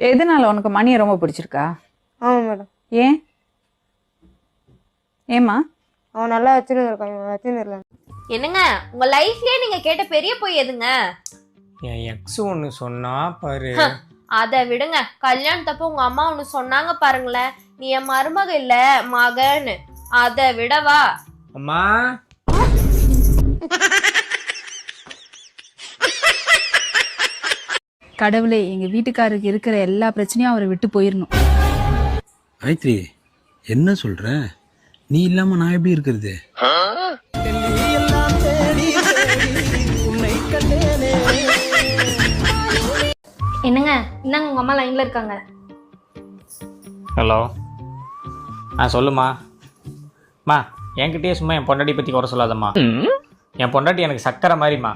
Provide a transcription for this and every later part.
எதனால உனக்கு மணியை ரொம்ப பிடிச்சிருக்கா? ஆமாம் மேடம். ஏன்? ஏம்மா? அவன் நல்லா வச்சுன்னு இருக்கான் இவன் வச்சுன்னு இருக்கான் என்னங்க உங்க லைஃப்லயே நீங்க கேட்ட பெரிய பொய் எதுங்க? என் எக்ஸ் ஒன்று சொன்னா பாரு. அத விடுங்க. கல்யாணத்தப்போ உங்க அம்மா ஒண்ணு சொன்னாங்க பாருங்களேன். நீ என் மருமக இல்ல மகன்னு. அத விடவா. அம்மா. கடவுளே எங்க வீட்டுக்காரருக்கு இருக்கிற எல்லா பிரச்சனையும் அவரை விட்டு போயிடணும் காயத்ரி என்ன சொல்ற? நீ இல்லாம நான் எப்படி இருக்கிறது? என்னங்க இந்தாங்க உங்க அம்மா லைன்ல இருக்காங்க? ஹலோ ஆ சொல்லுமா மா என்கிட்டயே சும்மா என் பொண்டாட்டி பற்றி குறை சொல்லாதம்மா. என் பொண்டாட்டி எனக்கு சக்கரை மாதிரிம்மா.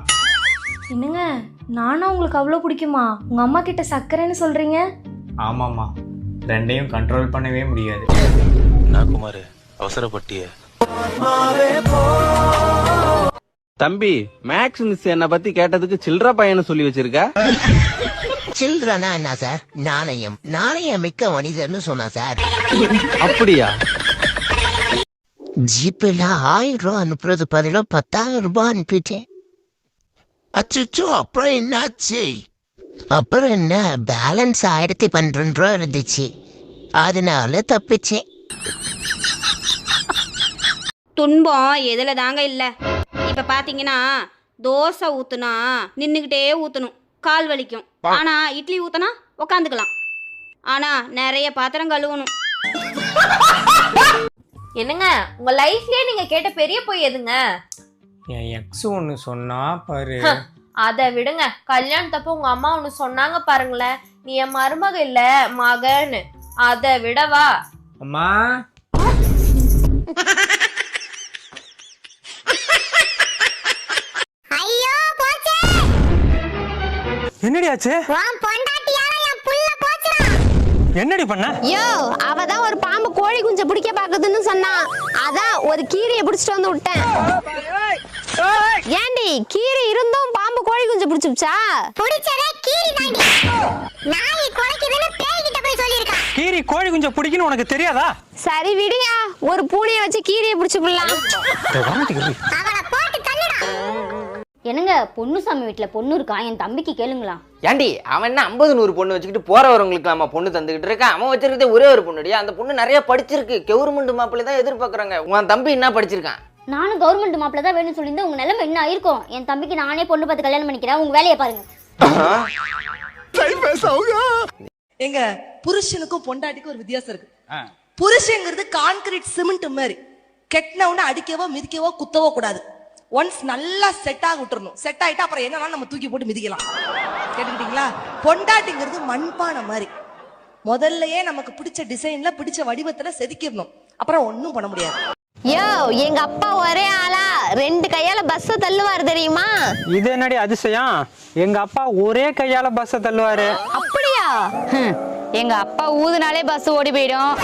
என்னங்க நானும் உங்களுக்கு அவ்வளோ பிடிக்குமா? உங்க அம்மா கிட்ட சக்கரைன்னு சொல்றீங்க? ஆமாம்மா. ரெண்டையும் கண்ட்ரோல் பண்ணவே முடியாது. நான் குமார் அவசரப்பட்டிய. தம்பி மேக்ஸ் மிஸ் என்ன பத்தி கேட்டதுக்கு சில்ற பையனை சொல்லி வச்சிருக்க? சில்ட்ரனா என்ன சார்? நாணயம். நாணயம் மிக்க மனிதர்னு சொன்னா சார். அப்படியா? ஜிபேல ஆயிரம் ரூபாய் அனுப்புறது பதிலா பத்தாயிரம் ரூபாய் அனுப்பிட்டேன். அச்சோ அப்புறம் என்னாச்சு? அப்புறம் என்ன? பேலன்ஸ் ஆயிரத்தி பன்னிரெண்டு ரூபா இருந்துச்சு. அதனால தப்பிச்சேன். துன்பம் எதுல தாங்க இல்ல. இப்ப பாத்தீங்கன்னா தோசை ஊத்துனா நின்னுக்கிட்டே ஊத்தணும் கால் வலிக்கும். ஆனா இட்லி ஊத்துனா உக்காந்துக்கலாம். ஆனா நிறைய பாத்திரம் கழுவணும். என்னங்க உங்க லைஃப்லயே நீங்க கேட்ட பெரிய பொய் எதுங்க? என் எக்ஸ் ஒன்று சொன்னா பாரு. அத விடுங்க. கல்யாணத்தப்போ உங்க அம்மா ஒண்ணு சொன்னாங்க பாருங்களேன். நீ என் மருமக இல்ல மகன்னு. அத விடவா. அம்மா. ஐயோ போச்சே. என்னடி ஆச்சு? வான் பொண்டாட்டியால என் புள்ள போச்சுடா. என்னடி பண்ண? யோ அவ தான் ஒரு பாம்பு கோழி குஞ்சை பிடிக்க பாக்குதுன்னு சொன்னா. அதான் ஒரு கீரையை பிடிச்சிட்டு வந்து விட்டேன். ஏண்டி கீரை இருந்தும் பாம்பு கோழி குஞ்சை பிடிச்சிருச்சா? புடிச்சதே கீரி தாண்டி. நாய் குலைக்குதுன்னு பேய் கிட்ட போய் சொல்லியிருக்கா கீரி கோழி குஞ்ச பிடிக்குன்னு உனக்கு தெரியாதா? சரி விடுங்க. ஒரு பூனையை வச்சு கீரையை பிடிச்சிக்கலாம் அவளை போட்டு தள்ளுடா. என்னங்க பொண்ணுசாமி வீட்டுல பொண்ணு இருக்கா? என் தம்பிக்கு கேளுங்களா. ஏண்டி அவன் என்ன ஐம்பது நூறு பொண்ணு வச்சுக்கிட்டு போறவங்களுக்கு நம்ம பொண்ணு தந்துகிட்டு இருக்கான்? அவன் வச்சிருக்கதே ஒரே ஒரு பொண்ணுடியா அந்த பொண்ணு நிறைய படிச்சிருக்கு. கவர்மெண்ட் மாப்பிள்ளை தான் எதிர்பார்க்கறாங்க. உன் தம்பி என்ன படிச்சிருக்கான்? நானும் கவர்மெண்ட் மாப்பிள்ள தான் வேணும்னு சொல்லியிருந்தேன் உங்க நிலைமை என்ன ஆயிருக்கும்? என் தம்பிக்கு நானே பொண்ணு பார்த்து கல்யாணம் பண்ணிக்கிறேன். உங்க வேலையை பாருங்க. எங்க புருஷனுக்கும் பொண்டாட்டிக்கும் ஒரு வித்தியாசம் இருக்கு. புருஷங்கிறது கான்கிரீட் சிமெண்ட் மாதிரி. கெட்டினவுடனே அடிக்கவோ மிதிக்கவோ குத்தவோ கூடாது. ஒன்ஸ் நல்லா செட் ஆக விட்டுறணும். செட் ஆயிட்டா அப்புறம் என்னன்னா நம்ம தூக்கி போட்டு மிதிக்கலாம். கேட்டுக்கிட்டீங்களா? பொண்டாட்டிங்கிறது மண்பானை மாதிரி. முதல்லயே நமக்கு பிடிச்ச டிசைன்ல பிடிச்ச வடிவத்துல செதுக்கிடணும். அப்புறம் ஒண்ணும் பண்ண முடியாது. யோ எங்க அப்பா ஒரே ஆளா? ரெண்டு கையால பஸ் தள்ளுவாரு தெரியுமா? இது என்னடி அதிசயம்? எங்க அப்பா ஒரே கையால பஸ்ஸை தள்ளுவாரு. அப்படியா? ஹம், எங்க அப்பா ஊதுனாலே பஸ் ஓடி போயிடும்.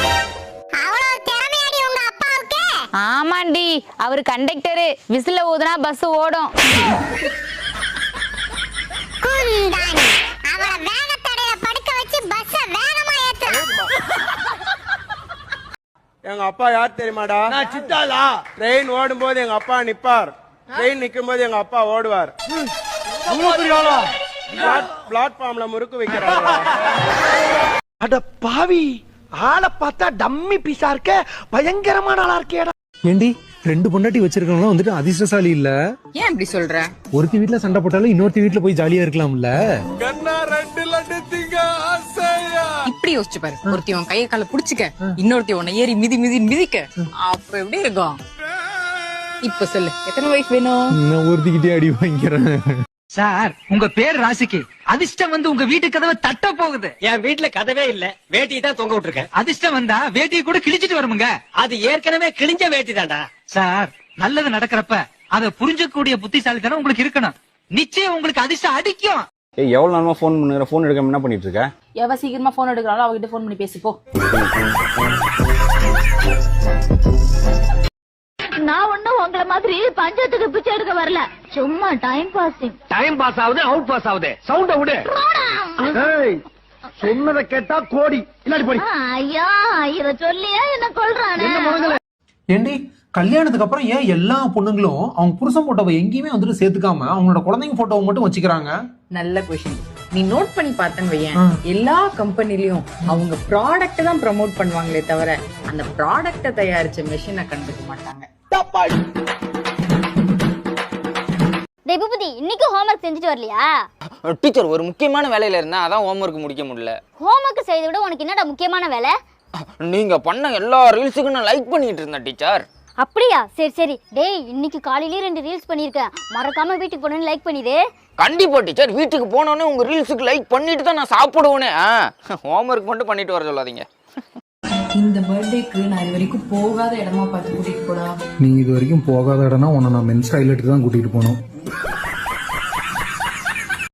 அவ்வளவு திறமையாடி உங்க அப்பாவுக்கு? ஆமாண்டி அவரு கண்டக்டரு விசில ஊதுனா பஸ் ஓடும். குந்தாணி அவளை வேகத்தடையில படுக்க வச்சு பஸ்ஸ வேகமா ஏத்து எங்க அப்பா யார் தெரியுமாடா? நான் சித்தாளா? ட்ரெயின் ஓடும் போது எங்க அப்பா நிப்பார். ட்ரெயின் நிக்கும் போது எங்க அப்பா ஓடுவார். பிளாட்ஃபார்ம்ல முறுக்கு வைக்கிறாங்க அட பாவி ஆளை பார்த்தா டம்மி பீஸா இருக்க பயங்கரமான ஆளா இருக்கேடா. ஏண்டி ரெண்டு பொண்டாட்டி வச்சிருக்கவங்க வந்துட்டு அதிர்ஷ்டசாலி இல்ல? ஏன் இப்படி சொல்ற? ஒருத்தி வீட்ல சண்டை போட்டாலும் இன்னொருத்தி வீட்ல போய் ஜாலியா இருக்கலாம்ல? இப்படி யோசிச்சு பாரு. ஒருத்தி உன் கையை கால புடிச்சுக்க இன்னொருத்தி உன்னை ஏறி மிதி மிதி மிதிக்க. அப்ப எப்படி இருக்கும்? இப்ப சொல்லு. எத்தனை வைஃப் வேணும்? நான் ஒருத்திக்கிட்டே அடி வாங்கிக்கிறேன் சார் உங்க பேர் ராசிக்கு. அதிர்ஷ்டம் வந்து உங்க வீட்டு கதவை தட்ட போகுது. என் வீட்டுல கதவே இல்ல. வேட்டியை தான் தொங்க விட்டுருக்கேன். அதிர்ஷ்டம் வந்தா வேட்டியை கூட கிழிச்சிட்டு வருமுங்க. அது ஏற்கனவே கிழிஞ்ச வேட்டி தான்டா. சார் நல்லது நடக்கிறப்ப அதை புரிஞ்சக்கூடிய புத்திசாலித்தனம் உங்களுக்கு இருக்கணும். நிச்சயம் உங்களுக்கு அதிர்ஷ்டம் அடிக்கும். ஏய் எவ்வளவு நேரமா ஃபோன் பண்ணுற ஃபோன் எடுக்காம என்ன பண்ணிட்டு இருக்க எவ சீக்கிரமா போன் எடுக்கிறாளோ அவகிட்ட போன் பண்ணி பேசிப்போ. நான் ஒண்ணும் உங்கள மாதிரி பஞ்சத்துக்கு பிச்சை எடுக்க வரல. சும்மா டைம் பாசிங் டைம் பாஸ் ஆகுது அவுட் பாஸ் ஆகுது. சவுண்ட விடு. சொன்னதை கேட்டா கோடி. இல்லாடி போடி. ஐயா இத சொல்லியா என்ன கொள்றானே ஏண்டி கல்யாணத்துக்கு அப்புறம் ஏன் எல்லா பொண்ணுங்களும் அவங்க புருஷன் போட்டோவை எங்கேயுமே வந்துட்டு சேர்த்துக்காம அவங்களோட குழந்தைங்க போட்டோவை மட்டும் வச்சுக்கிறாங்க? நல்ல கொஷின் நீ நோட் பண்ணி பார்த்தேன்னு வையேன். எல்லா கம்பெனிலயும் அவங்க ப்ராடக்ட் தான் ப்ரமோட் பண்ணுவாங்களே தவிர அந்த ப்ராடக்ட்டை தயாரிச்ச மெஷினை கண்டுக்க மாட்டாங்க. டேய் பூபதி இன்னைக்கு ஹோம்ஒர்க் செஞ்சுட்டு வரலையா? டீச்சர் ஒரு முக்கியமான வேலையில இருந்தா அதான் ஹோம்ஒர்க் முடிக்க முடியல. ஹோம்ஒர்க் செய்யறதை விட உனக்கு என்னடா முக்கியமான வேலை? நீங்க பண்ண எல்லா ரீல்ஸுக்கும் நான் லைக் பண்ணிட்டு இருந்தேன் டீச்சர் அப்படியா? சரி சரி. டேய் இன்னைக்கு காலையிலேயே ரெண்டு ரீல்ஸ் பண்ணியிருக்கேன். மறக்காம வீட்டுக்கு போனேன்னு லைக் பண்ணிடு. கண்டிப்பா டீச்சர் வீட்டுக்கு போனோடனே உங்க ரீல்ஸுக்கு லைக் பண்ணிட்டு தான் நான் சாப்பிடுவேனே. ஹோம்ஒர்க் மட்டும் பண்ணிட்டு வர சொல்லாதீங்க. இந்த பர்த்டேக்கு நான் இது வரைக்கும் போகாத இடமா பார்த்து கூட்டிட்டு போடா. நீ இது வரைக்கும் போகாத இடம்னா உன்னை நான் மென்ஸ் டாய்லெட்டுக்கு தான் கூட்டிட்டு போனோம்.